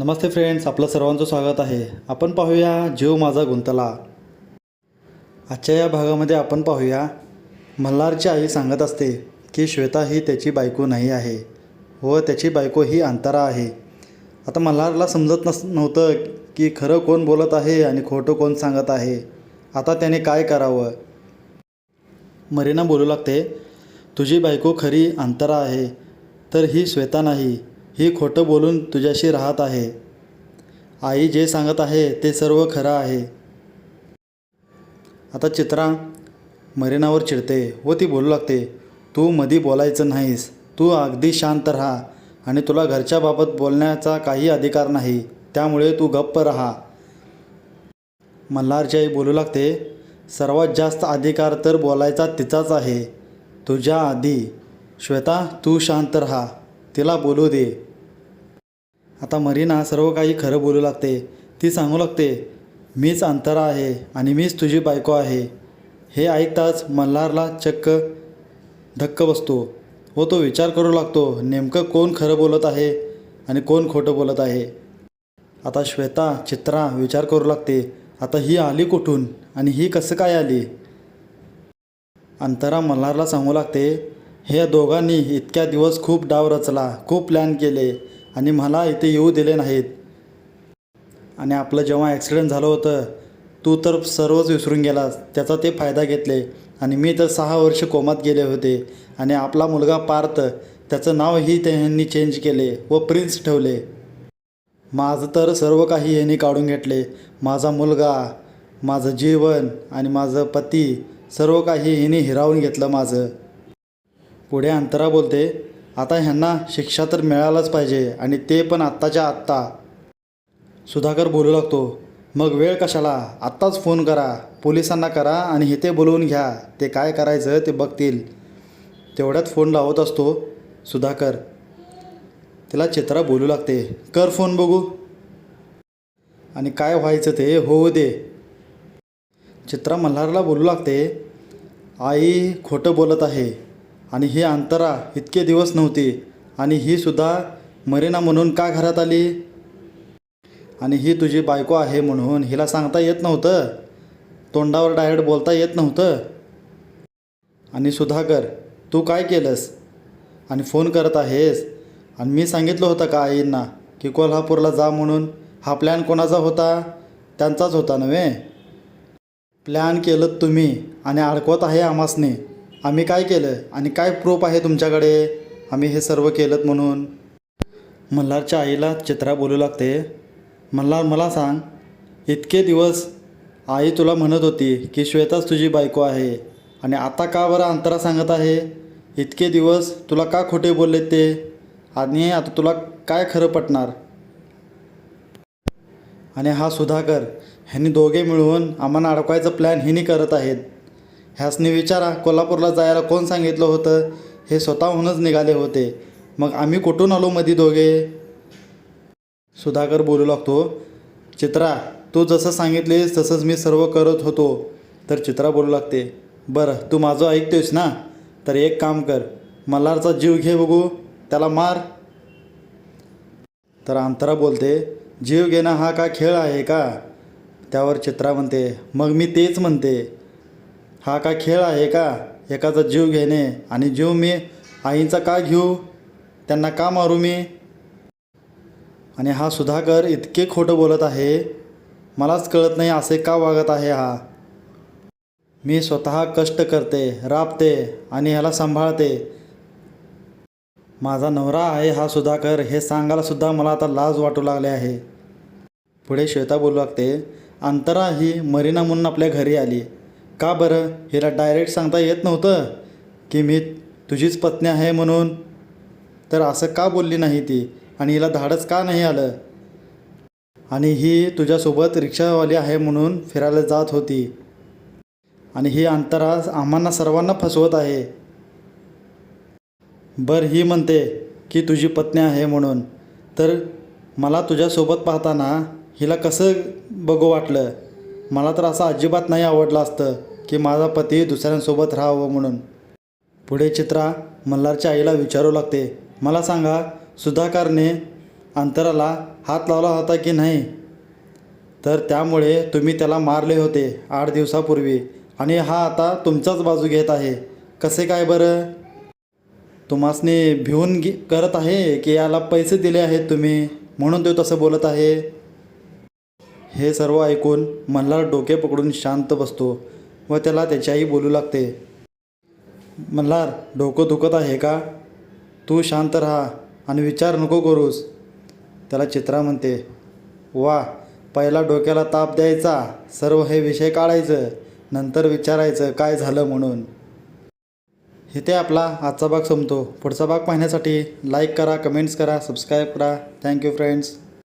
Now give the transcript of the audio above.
नमस्ते friends आपलं सर्वांचं स्वागत आहे. आपण पाहूया जीव माझा गुंतला. आजच्या या भागामध्ये आपण पाहूया मल्हारची आई सांगत असते की श्वेता ही त्याची बायको नाही आहे व त्याची बायको ही अंतरा आहे. आता मल्हारला समजत नस नव्हतं की खरं कोण बोलत आहे आणि खोटं कोण सांगत आहे. आता त्याने काय करावं? मरीना बोलू लागते तुझी बायको खरी अंतरा आहे तर ही श्वेता नाही. ही खोटं बोलून तुझ्याशी राहत आहे. आई जे सांगत आहे ते सर्व खरं आहे. आता चित्रा मरीनावर चिडते व ती बोलू लागते तू मधी बोलायचं नाहीस. तू अगदी शांत राहा आणि तुला घरच्याबाबत बोलण्याचा काही अधिकार नाही. त्यामुळे तू गप्प राहा. मल्हारची आई बोलू लागते सर्वात जास्त अधिकार तर बोलायचा तिचाच आहे. तुझ्या आधी. श्वेता तू शांत राहा. तिला बोलू दे. आता मरीना सर्व काही खरं बोलू लागते. ती सांगू लागते मीच अंतरा आहे आणि मीच तुझी बायको आहे. हे ऐकताच मल्हारला चक्क धक्क बसतो. व तो विचार करू लागतो नेमकं कोण खरं बोलत आहे आणि कोण खोटं बोलत आहे? आता श्वेता चित्रा विचार करू लागते आता ही आली कुठून आणि ही कसं काय आली? अंतरा मल्हारला सांगू लागते हे दोघांनी इतक्या दिवस खूप डाव रचला खूप प्लॅन केले आणि मला इथे येऊ दिले नाहीत. आणि आपलं जेव्हा ॲक्सिडेंट झालं होतं तू तर सर्वच विसरून गेलास त्याचा ते फायदा घेतले. आणि मी तर सहा वर्ष कोमात गेले होते आणि आपला मुलगा पार्थ त्याचं नावही त्यांनी चेंज केले व प्रिन्स ठेवले. माझं तर सर्व काही यांनी काढून घेतले. माझा मुलगा माझं जीवन आणि माझं पती सर्व काही हिने हिरावून घेतलं माझं. पुढे अंतरा बोलते आता ह्यांना शिक्षा तर मिळायलाच पाहिजे आणि ते पण आत्ताच्या आत्ता. सुधाकर बोलू लागतो मग वेळ कशाला? आत्ताच फोन करा पोलिसांना करा आणि हे ते बोलवून घ्या ते काय करायचं ते बघतील. तेवढ्यात फोन लावत असतो सुधाकर. तिला चित्रा बोलू लागते कर फोन बघू. आणि काय व्हायचं ते होऊ दे. चित्रा मल्हारला बोलू लागते आई खोटं बोलत आहे. आणि ही अंतरा इतके दिवस नव्हती. आणि ही सुद्धा मरीना म्हणून का घरात आली? आणि ही तुझी बायको आहे म्हणून हिला सांगता येत नव्हतं? तोंडावर डायरेक्ट बोलता येत नव्हतं? आणि सुधाकर तू काय केलंस? आणि फोन करत आहेस? आणि मी सांगितलं होतं का आईंना की कोल्हापूरला जा म्हणून? हा प्लॅन कोणाचा होता? त्यांचाच होता नव्हे? प्लॅन केलं तुम्ही आणि अडकवत आहे आमासने. आम्ही काय केलं आणि काय प्रूफ आहे तुमच्याकडे? आम्ही हे सर्व केलं म्हणून. मल्हारच्या आईला चित्रा बोलू लागते. मल्हार मला सांग इतके दिवस आई तुला म्हणत होती की श्वेताच तुझी बायको आहे. आणि आता का बरं अंतरा सांगत आहे? इतके दिवस तुला का खोटे बोलले ते? आणि आता तुला काय खरं पटणार? आणि हा सुधाकर ह्यांनी दोघे मिळून आम्हाला अडकवायचं प्लॅन हिनी करत आहेत. ह्यासनी विचारा कोल्हापूरला जायला कोण सांगितलं होतं? हे स्वतःहूनच निघाले होते. मग आम्ही कुठून आलो मधी दोघे? सुधाकर बोलू लागतो चित्रा तू जसं सांगितलेस तसंच मी सर्व करत होतो. तर चित्रा बोलू लागते बरं तू माझं ऐकतोयस ना? तर एक काम कर मल्हारचा जीव घे बघू त्याला मार. तर अंतरा बोलते जीव घेणं हा का खेळ आहे का? त्यावर चित्रा म्हणते मग मी तेच म्हणते. हा काय खेळ आहे का? एकाचा जीव घेणे आणि जीव मी आईचा का घेऊ? त्यांना का मारू मी? आणि हा सुधाकर इतके खोटं बोलत आहे मलाच कळत नाही असे का वागत आहे हा. मी स्वतः कष्ट करते राबते आणि ह्याला सांभाळते. माझा नवरा आहे हा सुधाकर हे सांगायलासुद्धा मला आता लाज वाटू लागले आहे. पुढे श्वेता बोलू लागते अंतरा ही मरीना म्हणून आपल्या घरी आली. का बरं? हिला डायरेक्ट सांगता येत नव्हतं की मी तुझीच पत्नी आहे म्हणून. तर असं का बोलली नाही ती? आणि हिला धाडच का नाही आलं? आणि ही तुझ्यासोबत रिक्षावाली आहे म्हणून फिरायला जात होती. आणि ही अंतरा आम्हाला सर्वांना फसवत आहे. बर ही म्हणते की तुझी पत्नी आहे म्हणून. तर मला तुझ्यासोबत पाहताना हिला कसं बघू वाटलं? मला तर असं अजिबात नाही आवडलं असतं. की माझा पती दुसऱ्यांसोबत राहावं म्हणून. पुढे चित्रा मल्हारच्या आईला विचारू लागते. मला सांगा सुधाकरने अंतराला हात लावला होता की नाही? तर त्यामुळे तुम्ही त्याला मारले होते आठ दिवसापूर्वी. आणि हा आता तुमचाच बाजू घेत आहे. कसे काय बरं? तुम्हासने भिवून घे करत आहे की याला पैसे दिले आहेत तुम्ही? म्हणून तो तसं बोलत आहे. हे सर्व ऐकून मल्हार डोके पकडून शांत बसतो. व त्याला त्याच्याही बोलू लागते. मल्हार डोकं दुखत आहे का? तू शांत राहा आणि विचार नको करूस. त्याला चित्रा म्हणते वा पहिला डोक्याला ताप द्यायचा सर्व हे विषय काढायचं नंतर विचारायचं काय झालं म्हणून. इथे आपला आजचा भाग संपतो. पुढचा भाग पाहण्यासाठी लाईक करा कमेंट्स करा सबस्क्राईब करा. Thank you friends